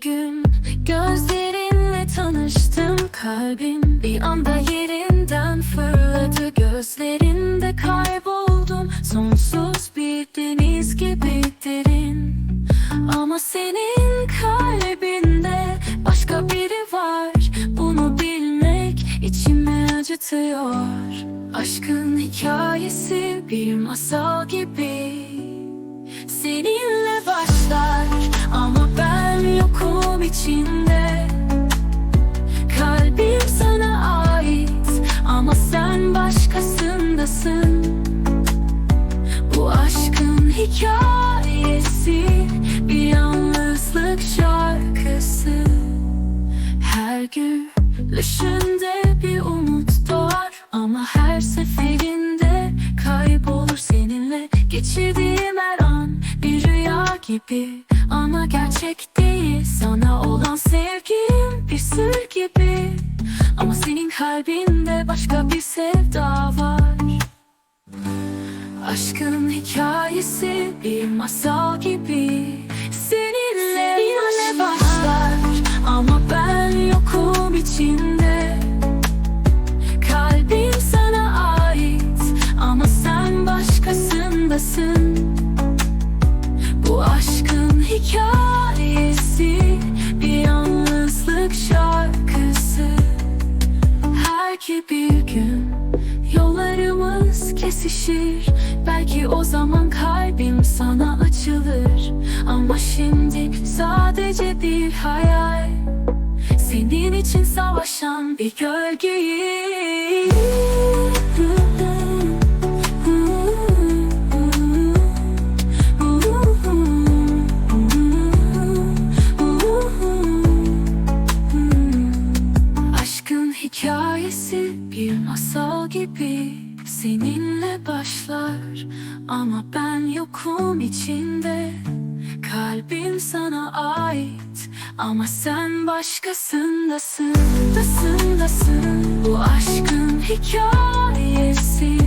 gün Gözlerinle tanıştım. Kalbim Bir anda yerinden fırladı. Gözlerinde kayboldum. Sonsuz bir deniz gibi derin. Ama senin kalbinde Başka biri var. Bunu bilmek içimi acıtıyor. Aşkın hikayesi bir masal gibi. Seninle başlar içinde. Kalbim sana ait ama sen başkasındasın. Bu aşkın hikayesi bir yalnızlık şarkısı. Her gülüşünde bir umut doğar ama her seferinde kaybolur seninle. Geçirdiğim her an bir rüya gibi ama gerçek bir sır gibi. Ama senin kalbinde başka bir sevda var. Aşkın hikayesi bir masal gibi. Seninle, Seninle başlar. Ama ben yokum içinde yalnızlık şarkısı. Her ki bir gün yollarımız kesişir. Belki o zaman kalbim sana açılır. Ama şimdi sadece bir hayal. Senin için savaşan bir gölgeyim masal gibi Seninle başlar ama ben yokum içinde. Kalbim sana ait ama sen başkasındasın Dasın dasın. Bu aşkın hikayesi